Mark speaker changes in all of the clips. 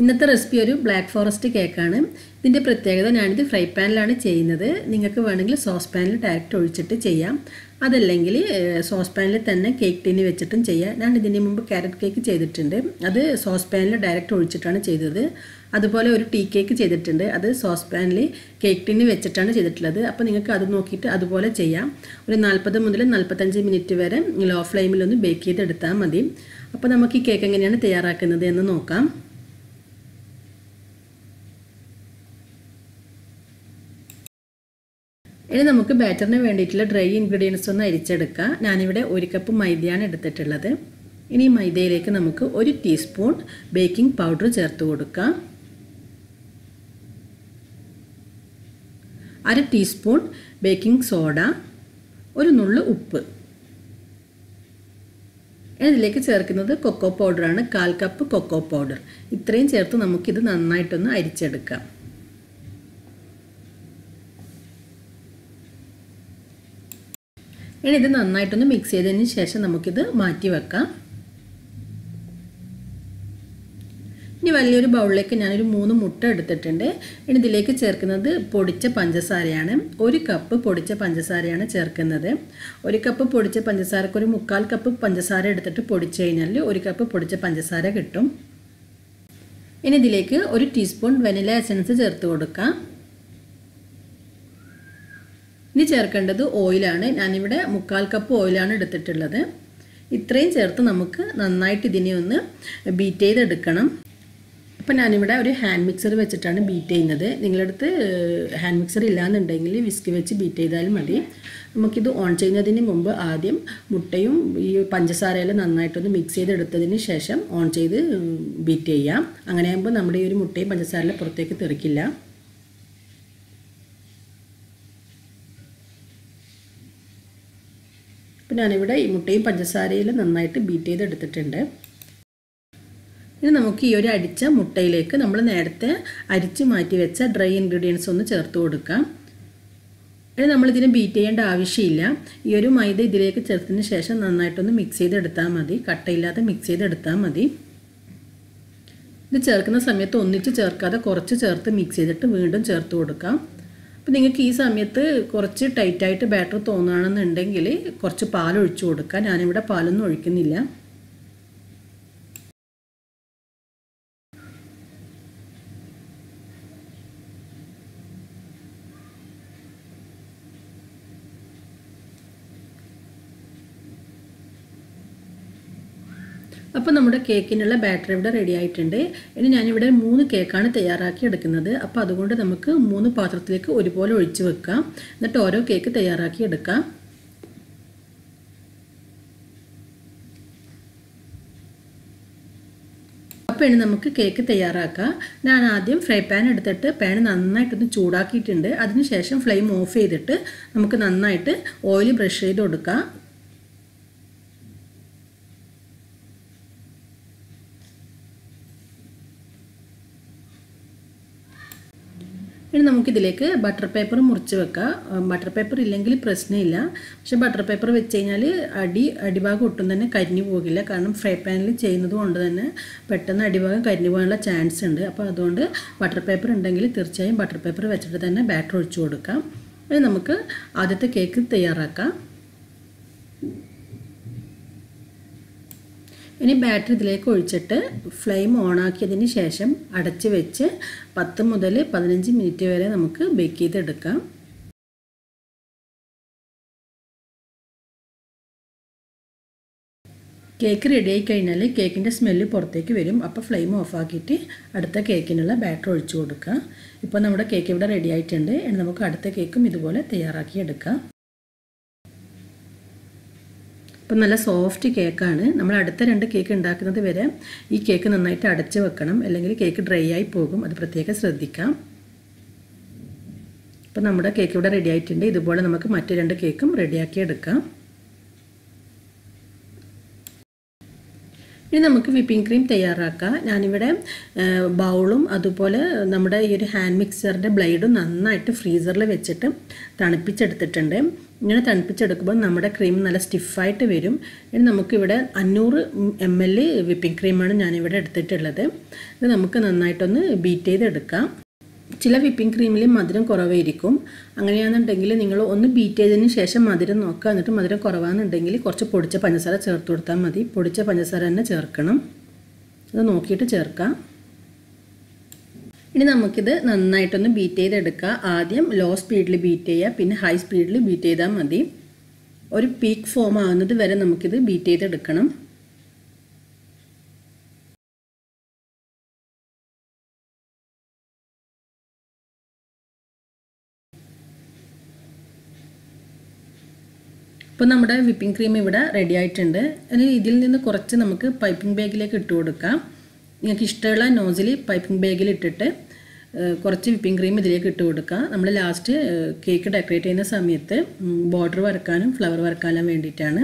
Speaker 1: ഇന്നത്തെ റെസിപ്പി ഒരു black forest കേക്കാണ്. ഇതിന്റെ പ്രത്യേകത ഞാനിത് ഫ്രൈ പാനിലാണ് ചെയ്യുന്നത്. നിങ്ങൾക്ക് വേണമെങ്കിൽ സോസ് പാനിൽ ഡയറക്റ്റ് ഒഴിച്ചിട്ട് ചെയ്യാം. അതല്ലെങ്കിൽ സോസ് പാനിൽ തന്നെ കേക്ക് ടീനി വെച്ചിട്ടും ചെയ്യാം. ഞാൻ ഇതിന് മുമ്പ് ക്യാരറ്റ് കേക്ക് ചെയ്തിട്ടുണ്ട്. അത് സോസ് പാനിൽ ഡയറക്റ്റ് ഒഴിച്ചിട്ടാണ് ചെയ്തത്. അതുപോലെ ഒരു ടീ കേക്ക് ചെയ്തിട്ടുണ്ട്. അത് സോസ് പാനിൽ കേക്ക് ടീനി വെച്ചിട്ടാണ് ചെയ്തിട്ടുള്ളത്. അപ്പോൾ നിങ്ങൾക്ക് അത് നോക്കിയിട്ട് അതുപോലെ ചെയ്യാം. ഒരു നാൽപ്പത് മുതൽ നാൽപ്പത്തഞ്ച് മിനിറ്റ് വരെ ലോ ഫ്ലെയിമിലൊന്ന് ബേക്ക് ചെയ്തെടുത്താൽ മതി. അപ്പോൾ നമുക്ക് ഈ കേക്ക് എങ്ങനെയാണ് തയ്യാറാക്കുന്നത് എന്ന് നോക്കാം. ഇനി നമുക്ക് ബാറ്ററിന് വേണ്ടിയിട്ടുള്ള ഡ്രൈ ഇൻഗ്രീഡിയൻസ് ഒന്ന് അരിച്ചെടുക്കാം ഞാനിവിടെ ഒരു കപ്പ് മൈദയാണ് എടുത്തിട്ടുള്ളത്. ഇനി മൈദയിലേക്ക് നമുക്ക് ഒരു ടീസ്പൂൺ ബേക്കിംഗ് പൗഡർ ചേർത്ത് കൊടുക്കാം അര ടീസ്പൂൺ ബേക്കിംഗ് സോഡ ഒരു നുള്ളു ഉപ്പ്. ഇതിലേക്ക് ചേർക്കുന്നത് കൊക്കോ പൗഡറാണ് കാൽ കപ്പ് കൊക്കോ പൗഡർ ഇത്രയും ചേർത്ത് നമുക്കിത് നന്നായിട്ടൊന്ന് അരിച്ചെടുക്കാം. ഇനി ഇത് നന്നായിട്ടൊന്ന് മിക്സ് ചെയ്തതിന് ശേഷം നമുക്കിത് മാറ്റി വെക്കാം. ഇനി വലിയൊരു ബൗളിലേക്ക് ഞാനൊരു മൂന്ന് മുട്ട എടുത്തിട്ടുണ്ട്. ഇനി ഇതിലേക്ക് ചേർക്കുന്നത് പൊടിച്ച പഞ്ചസാരയാണ്. ഒരു കപ്പ് പൊടിച്ച പഞ്ചസാരയാണ് ചേർക്കുന്നത്. ഒരു കപ്പ് പൊടിച്ച പഞ്ചസാരക്ക് ഒരു മുക്കാൽ കപ്പ് പഞ്ചസാര എടുത്തിട്ട് പൊടിച്ചു കഴിഞ്ഞാൽ ഒരു കപ്പ് പൊടിച്ച പഞ്ചസാര കിട്ടും. ഇനി ഇതിലേക്ക് ഒരു ടീസ്പൂൺ വെനില എസൻസ് ചേർത്ത് കൊടുക്കാം. ഇനി ചേർക്കേണ്ടത് ഓയിലാണ് ഞാനിവിടെ മുക്കാൽ കപ്പ് ഓയിലാണ് എടുത്തിട്ടുള്ളത്. ഇത്രയും ചേർത്ത് നമുക്ക് നന്നായിട്ട് ഇതിനെ ഒന്ന് ബീറ്റ് ചെയ്തെടുക്കണം. അപ്പോൾ ഞാനിവിടെ ഒരു ഹാൻഡ് മിക്സർ വെച്ചിട്ടാണ് ബീറ്റ് ചെയ്യുന്നത്. നിങ്ങളുടെ അടുത്ത് ഹാൻഡ് മിക്സർ ഇല്ലാന്നുണ്ടെങ്കിൽ വിസ്കി വെച്ച് ബീറ്റ് ചെയ്താലും മതി. നമുക്കിത് ഓൺ ചെയ്യുന്നതിന് മുമ്പ് ആദ്യം മുട്ടയും ഈ പഞ്ചസാരയെല്ലാം നന്നായിട്ടൊന്ന് മിക്സ് ചെയ്തെടുത്തതിന് ശേഷം ഓൺ ചെയ്ത് ബീറ്റ് ചെയ്യാം. അങ്ങനെയാകുമ്പോൾ നമ്മുടെ ഈ ഒരു മുട്ടയും പഞ്ചസാരയിലെ പുറത്തേക്ക് തെറിക്കില്ല. ഞാനിവിടെ ഈ മുട്ടയും പഞ്ചസാരയിൽ നന്നായിട്ട് ബീറ്റ് ചെയ്തെടുത്തിട്ടുണ്ട്. ഇനി നമുക്ക് ഈ ഒരു അടിച്ച മുട്ടയിലേക്ക് നമ്മൾ നേരത്തെ അരിച്ച് മാറ്റി വെച്ച ഡ്രൈ ഇൻഗ്രീഡിയൻസ് ഒന്ന് ചേർത്ത് കൊടുക്കാം. ഇനി നമ്മളിതിന് ബീറ്റ് ചെയ്യേണ്ട ആവശ്യമില്ല. ഈ ഒരു മൈദ ഇതിലേക്ക് ചേർത്തതിന് ശേഷം നന്നായിട്ടൊന്ന് മിക്സ് ചെയ്തെടുത്താൽ മതി. കട്ടയില്ലാതെ മിക്സ് ചെയ്തെടുത്താൽ മതി. ഇത് ചേർക്കുന്ന സമയത്ത് ഒന്നിച്ച് ചേർക്കാതെ കുറച്ച് ചേർത്ത് മിക്സ് ചെയ്തിട്ട് വീണ്ടും ചേർത്ത് കൊടുക്കാം. അപ്പോൾ നിങ്ങൾക്ക് ഈ സമയത്ത് കുറച്ച് ടൈറ്റായിട്ട് ബാറ്റർ തോന്നുകയാണെന്നുണ്ടെങ്കിൽ കുറച്ച് പാൽ ഒഴിച്ചു കൊടുക്കാം ഞാനിവിടെ പാലൊന്നും ഒഴിക്കുന്നില്ല. അപ്പോൾ നമ്മുടെ കേക്കിനുള്ള ബാറ്റർ ഇവിടെ റെഡി ആയിട്ടുണ്ട്. ഇനി ഞാനിവിടെ മൂന്ന് കേക്കാണ് തയ്യാറാക്കി എടുക്കുന്നത്. അപ്പോൾ അതുകൊണ്ട് നമുക്ക് മൂന്ന് പാത്രത്തിലേക്ക് ഒരുപോലെ ഒഴിച്ച് വെക്കാം. എന്നിട്ട് ഓരോ കേക്ക് തയ്യാറാക്കി എടുക്കാം. അപ്പോൾ ഇനി നമുക്ക് കേക്ക് തയ്യാറാക്കാം. ഞാൻ ആദ്യം ഫ്രൈ പാൻ എടുത്തിട്ട് പാൻ നന്നായിട്ടൊന്ന് ചൂടാക്കിയിട്ടുണ്ട്. അതിനുശേഷം ഫ്ലെയിം ഓഫ് ചെയ്തിട്ട് നമുക്ക് നന്നായിട്ട് ഓയിൽ ബ്രഷ് ചെയ്ത് കൊടുക്കാം ഇനി നമുക്കിതിലേക്ക് ബട്ടർ പേപ്പർ മുറിച്ച് വെക്കാം. ബട്ടർ പേപ്പർ ഇല്ലെങ്കിൽ പ്രശ്നമില്ല. പക്ഷെ ബട്ടർ പേപ്പർ വെച്ച് കഴിഞ്ഞാൽ അടി അടിഭാഗം ഒട്ടും തന്നെ കരിഞ്ഞു പോകില്ല. കാരണം ഫ്രൈ പാനിൽ ചെയ്യുന്നത് കൊണ്ട് തന്നെ പെട്ടെന്ന് അടിഭാഗം കരിഞ്ഞു പോകാനുള്ള ചാൻസ് ഉണ്ട്. അപ്പോൾ അതുകൊണ്ട് ബട്ടർ പേപ്പർ ഉണ്ടെങ്കിൽ തീർച്ചയായും ബട്ടർ പേപ്പർ വെച്ചിട്ട് തന്നെ ബാറ്റർ ഒഴിച്ചു കൊടുക്കാം. ഇനി നമുക്ക് ആദ്യത്തെ കേക്ക് തയ്യാറാക്കാം. ഇനി ബാറ്ററി ഇതിലേക്ക് ഒഴിച്ചിട്ട് ഫ്ലെയിം ഓണാക്കിയതിന് ശേഷം അടച്ച് വെച്ച് പത്ത് മുതൽ പതിനഞ്ച് മിനിറ്റ് വരെ നമുക്ക് ബേക്ക് ചെയ്തെടുക്കാം. കേക്ക് റെഡി ആയി കഴിഞ്ഞാൽ കേക്കിന്റെ സ്മെല്ല് പുറത്തേക്ക് വരും. അപ്പോൾ ഫ്ലെയിം ഓഫാക്കിയിട്ട് അടുത്ത കേക്കിനുള്ള ബാറ്റർ ഒഴിച്ചു കൊടുക്കുക ഇപ്പോൾ നമ്മുടെ കേക്ക് ഇവിടെ റെഡി ആയിട്ടുണ്ട്. ഇനി നമുക്ക് അടുത്ത കേക്കും ഇതുപോലെ തയ്യാറാക്കി എടുക്കാം. ഇപ്പം നല്ല സോഫ്റ്റ് കേക്കാണ് നമ്മൾ അടുത്ത രണ്ട് കേക്ക് ഉണ്ടാക്കുന്നത് വരെ ഈ കേക്ക് നന്നായിട്ട് അടച്ച് വെക്കണം. അല്ലെങ്കിൽ കേക്ക് ഡ്രൈ ആയി പോകും. അത് പ്രത്യേകം ശ്രദ്ധിക്കാം. ഇപ്പം നമ്മുടെ കേക്ക് ഇവിടെ റെഡി ആയിട്ടുണ്ട്. ഇതുപോലെ നമുക്ക് മറ്റു രണ്ട് കേക്കും റെഡിയാക്കി എടുക്കാം. ഇനി നമുക്ക് വിപ്പിംഗ് ക്രീം തയ്യാറാക്കാം. ഞാനിവിടെ ബൗളും അതുപോലെ നമ്മുടെ ഈ ഒരു ഹാൻഡ് മിക്സറിന്റെ ബ്ലേഡും നന്നായിട്ട് ഫ്രീസറിൽ വെച്ചിട്ട് തണുപ്പിച്ചെടുത്തിട്ടുണ്ട്. ഇങ്ങനെ തണുപ്പിച്ചെടുക്കുമ്പോൾ നമ്മുടെ ക്രീം നല്ല സ്റ്റിഫായിട്ട് വരും. ഇനി നമുക്കിവിടെ അഞ്ഞൂറ് എം എൽ വിപ്പിംഗ് ക്രീമാണ് ഞാനിവിടെ എടുത്തിട്ടുള്ളത്. ഇത് നമുക്ക് നന്നായിട്ടൊന്ന് ബീറ്റ് ചെയ്തെടുക്കാം. ചില വിപ്പിംഗ് ക്രീമിൽ മധുരം കുറവായിരിക്കും. അങ്ങനെയാണെന്നുണ്ടെങ്കിൽ നിങ്ങൾ ഒന്ന് ബീറ്റ് ചെയ്തതിന് ശേഷം മധുരം നോക്കുക. എന്നിട്ട് മധുരം കുറവാണെന്നുണ്ടെങ്കിൽ കുറച്ച് പൊടിച്ച പഞ്ചസാര ചേർത്ത് കൊടുത്താൽ മതി. പൊടിച്ച പഞ്ചസാര തന്നെ ചേർക്കണം. അത് നോക്കിയിട്ട് ചേർക്കാം. ഇനി നമുക്കിത് നന്നായിട്ടൊന്ന് ബീറ്റ് ചെയ്തെടുക്കുക ആദ്യം ലോ സ്പീഡിൽ ബീറ്റ് ചെയ്യുക. പിന്നെ ഹൈ സ്പീഡിൽ ബീറ്റ് ചെയ്താൽ മതി. ഒരു പീക്ക് ഫോം ആവുന്നത് വരെ നമുക്കിത് ബീറ്റ് ചെയ്തെടുക്കണം. ഇപ്പോൾ നമ്മുടെ വിപ്പിംഗ് ക്രീം ഇവിടെ റെഡി ആയിട്ടുണ്ട്. ഇനി ഇതിൽ നിന്ന് കുറച്ച് നമുക്ക് പൈപ്പിംഗ് ബാഗിലേക്ക് ഇട്ട് കൊടുക്കാം. നിങ്ങൾക്ക് ഇഷ്ടമുള്ള നോസിൽ പൈപ്പിംഗ് ബാഗിൽ ഇട്ടിട്ട് കുറച്ച് വിപ്പിംഗ് ക്രീം ഇതിലേക്ക് ഇട്ട് കൊടുക്കുക നമ്മൾ ലാസ്റ്റ് കേക്ക് ഡെക്കറേറ്റ് ചെയ്യുന്ന സമയത്ത് ബോർഡർ വരക്കാനും ഫ്ലവർ വരക്കാനും വേണ്ടിയിട്ടാണ്.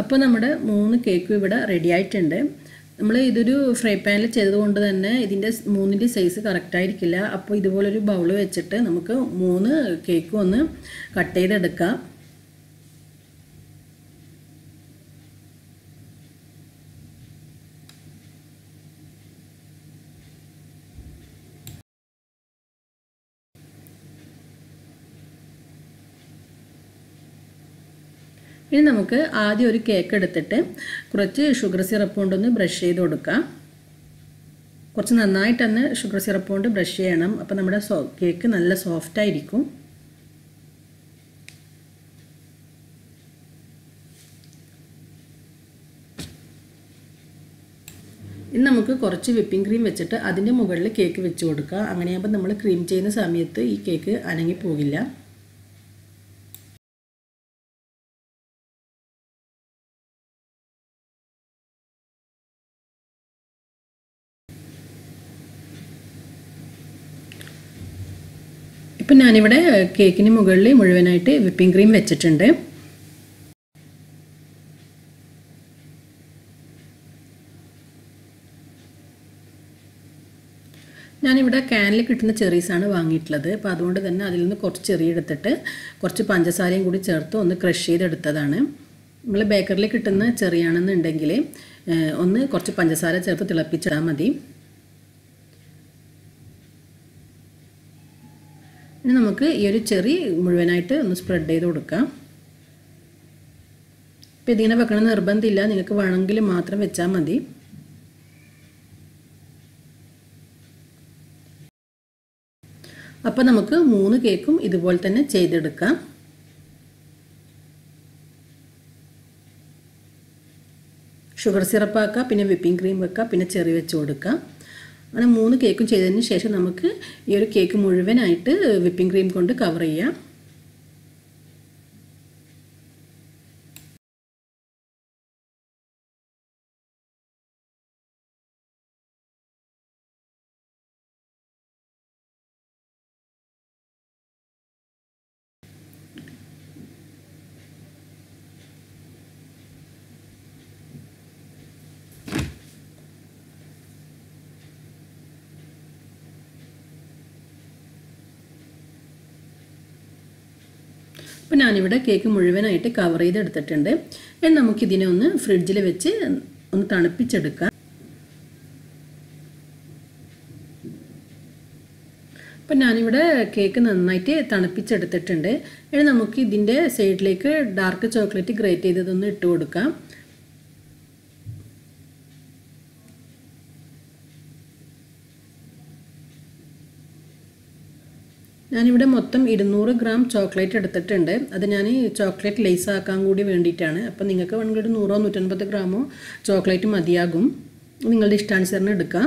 Speaker 1: അപ്പോൾ നമ്മുടെ മൂന്ന് കേക്കും ഇവിടെ റെഡി ആയിട്ടുണ്ട്. നമ്മൾ ഇതൊരു ഫ്രൈ പാനിൽ ചെയ്തതുകൊണ്ട് തന്നെ ഇതിന്റെ മൂന്നിന്റെ സൈസ് കറക്റ്റായിരിക്കില്ല അപ്പോൾ ഇതുപോലൊരു ബൗൾ വെച്ചിട്ട് നമുക്ക് മൂന്ന് കേക്കും ഒന്ന് കട്ട് ചെയ്തെടുക്കാം. ഇനി നമുക്ക് ആദ്യം ഒരു കേക്ക് എടുത്തിട്ട് കുറച്ച് ഷുഗർ സിറപ്പ് കൊണ്ടൊന്ന് ബ്രഷ് ചെയ്ത് കൊടുക്കാം. കുറച്ച് നന്നായിട്ടൊന്ന് ഷുഗർ സിറപ്പ് കൊണ്ട് ബ്രഷ് ചെയ്യണം. അപ്പോൾ നമ്മുടെ സോ കേക്ക് നല്ല സോഫ്റ്റ് ആയിരിക്കും. ഇനി നമുക്ക് കുറച്ച് വിപ്പിംഗ് ക്രീം വെച്ചിട്ട് അതിന്റെ മുകളിൽ കേക്ക് വെച്ച് കൊടുക്കുക അങ്ങനെയാകുമ്പോൾ നമ്മൾ ക്രീം ചെയ്യുന്ന സമയത്ത് ഈ കേക്ക് അനങ്ങി പോകില്ല ഇപ്പം ഞാനിവിടെ കേക്കിന് മുകളിൽ മുഴുവനായിട്ട് വിപ്പിംഗ് ക്രീം വെച്ചിട്ടുണ്ട്. ഞാനിവിടെ ക്യാനിൽ കിട്ടുന്ന ചെറീസാണ് വാങ്ങിയിട്ടുള്ളത്. അപ്പോൾ അതുകൊണ്ട് തന്നെ അതിൽ നിന്ന് കുറച്ച് ചെറിയ എടുത്തിട്ട് കുറച്ച് പഞ്ചസാരയും കൂടി ചേർത്ത് ഒന്ന് ക്രഷ് ചെയ്തെടുത്തതാണ്. നമ്മൾ ബേക്കറിൽ കിട്ടുന്ന ചെറിയാണെന്നുണ്ടെങ്കിൽ ഒന്ന് കുറച്ച് പഞ്ചസാര ചേർത്ത് തിളപ്പിച്ചാൽ മതി. ഇനി നമുക്ക് ഈ ഒരു ചെറി മുഴുവനായിട്ട് ഒന്ന് സ്പ്രെഡ് ചെയ്ത് കൊടുക്കാം. ഇപ്പം ഇതിങ്ങനെ വെക്കണം നിർബന്ധമില്ല. നിങ്ങൾക്ക് വേണമെങ്കിൽ മാത്രം വെച്ചാൽ മതി. അപ്പോൾ നമുക്ക് മൂന്ന് കേക്കും ഇതുപോലെ തന്നെ ചെയ്തെടുക്കാം. ഷുഗർ സിറപ്പ് ആക്കുക പിന്നെ വിപ്പിംഗ് ക്രീം വെക്കാം പിന്നെ ചെറി വെച്ച് കൊടുക്കുക അങ്ങനെ മൂന്ന് കേക്കും ചെയ്തതിന് ശേഷം നമുക്ക് ഈ ഒരു കേക്ക് മുഴുവനായിട്ട് വിപ്പിംഗ് ക്രീം കൊണ്ട് കവർ ചെയ്യാം. അപ്പോൾ ഞാനിവിടെ കേക്ക് മുഴുവനായിട്ട് കവർ ചെയ്തെടുത്തിട്ടുണ്ട്. ഇനി നമുക്കിതിനെ ഒന്ന് ഫ്രിഡ്ജിൽ വെച്ച് ഒന്ന് തണുപ്പിച്ചെടുക്കാം. അപ്പം ഞാനിവിടെ കേക്ക് നന്നായിട്ട് തണുപ്പിച്ചെടുത്തിട്ടുണ്ട്. ഇനി നമുക്ക് ഇതിന്റെ സൈഡിലേക്ക് ഡാർക്ക് ചോക്ലേറ്റ് ഗ്രേറ്റ് ചെയ്തതൊന്ന് ഇട്ട് കൊടുക്കാം ഞാനിവിടെ മൊത്തം ഇരുന്നൂറ് ഗ്രാം ചോക്ലേറ്റ് എടുത്തിട്ടുണ്ട്. അത് ഞാൻ ചോക്ലേറ്റ് ലേസ് ആക്കാൻ കൂടി വേണ്ടിയിട്ടാണ്. അപ്പോൾ നിങ്ങൾക്ക് വേണമെങ്കിൽ ഒരു നൂറോ നൂറ്റൻപത് ഗ്രാമോ ചോക്ലേറ്റ് മതിയാകും. നിങ്ങളുടെ ഇഷ്ടാനുസരണം എടുക്കാം.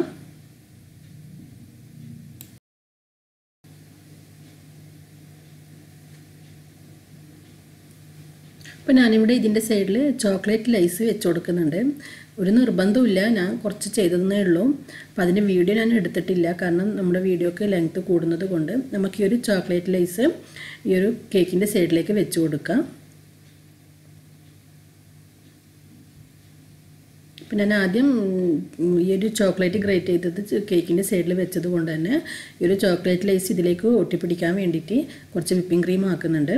Speaker 1: അപ്പോൾ ഞാനിവിടെ ഇതിന്റെ സൈഡിൽ ചോക്ലേറ്റ് ലൈസ് വെച്ച് കൊടുക്കുന്നുണ്ട്. ഒരു നിർബന്ധമില്ല ഞാൻ കുറച്ച് ചെയ്തതെന്നേ ഉള്ളൂ. അപ്പോൾ അതിന്റെ വീഡിയോ ഞാൻ എടുത്തിട്ടില്ല. കാരണം നമ്മുടെ വീഡിയോക്ക് ലെങ്ത്ത് കൂടുന്നത് കൊണ്ട് നമുക്ക് ഈ ഒരു ചോക്ലേറ്റ് ലൈസ് ഈ ഒരു കേക്കിന്റെ സൈഡിലേക്ക് വെച്ച് കൊടുക്കാം. പിന്നെ ഞാൻ ആദ്യം ഈ ഒരു ചോക്ലേറ്റ് ഗ്രേറ്റ് ചെയ്തത് കേക്കിന്റെ സൈഡിൽ വെച്ചത് കൊണ്ട് തന്നെ ഈ ഒരു ചോക്ലേറ്റ് ലൈസ് ഇതിലേക്ക് ഒട്ടിപ്പിടിക്കാൻ വേണ്ടിയിട്ട് കുറച്ച് വിപ്പിംഗ് ക്രീം ആക്കുന്നുണ്ട്.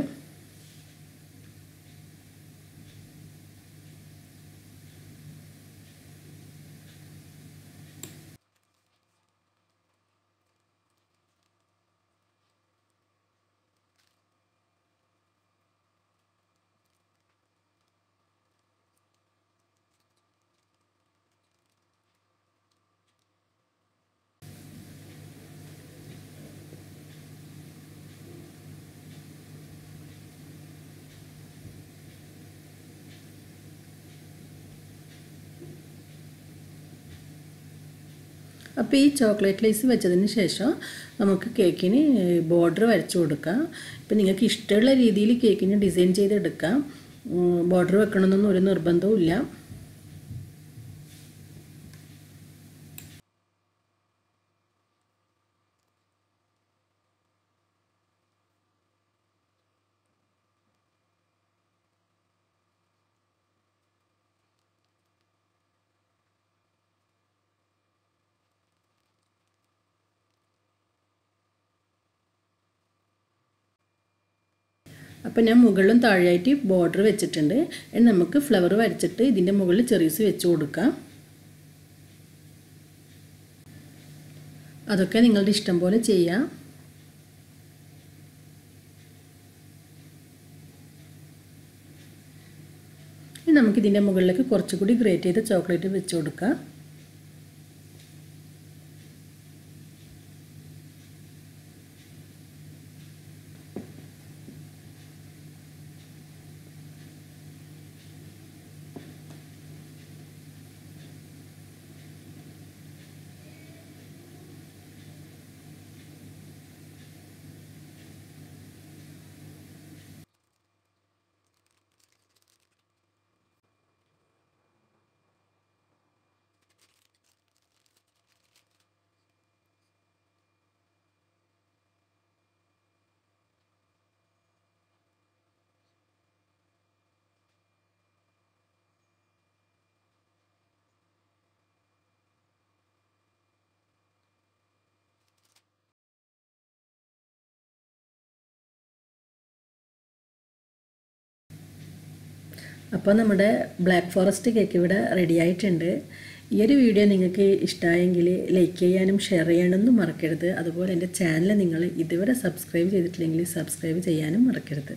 Speaker 1: അപ്പോൾ ഈ ചോക്ലേറ്റ് ലൈസ് വെച്ചതിന് ശേഷം നമുക്ക് കേക്കിന് ബോർഡർ വരച്ചു കൊടുക്കാം. ഇപ്പം നിങ്ങൾക്ക് ഇഷ്ടമുള്ള രീതിയിൽ കേക്കിന് ഡിസൈൻ ചെയ്തെടുക്കാം. ബോർഡർ വെക്കണമെന്നൊന്നും ഒരു നിർബന്ധവും ഇല്ല അപ്പോൾ ഞാൻ മുകളിലും താഴെയായിട്ട് ബോർഡർ വെച്ചിട്ടുണ്ട്. ഇനി നമുക്ക് ഫ്ലവർ വരച്ചിട്ട് ഇതിന്റെ മുകളിൽ ചെറീസ് വെച്ച് കൊടുക്കാം. അതൊക്കെ നിങ്ങളുടെ ഇഷ്ടം പോലെ ചെയ്യാം. ഇനി നമുക്ക് ഇതിന്റെ മുകളിലേക്ക് കുറച്ചുകൂടി ഗ്രേറ്റ് ചെയ്ത ചോക്ലേറ്റ് വെച്ച് കൊടുക്കാം. അപ്പോൾ നമ്മുടെ ബ്ലാക്ക് ഫോറസ്റ്റ് കേക്ക് ഇവിടെ റെഡി ആയിട്ടുണ്ട്. ഈ ഒരു വീഡിയോ നിങ്ങൾക്ക് ഇഷ്ടമായെങ്കിൽ ലൈക്ക് ചെയ്യാനും ഷെയർ ചെയ്യാനൊന്നും മറക്കരുത്. അതുപോലെ എന്റെ ചാനൽ നിങ്ങൾ ഇതുവരെ സബ്സ്ക്രൈബ് ചെയ്തിട്ടില്ലെങ്കിൽ സബ്സ്ക്രൈബ് ചെയ്യാനും മറക്കരുത്.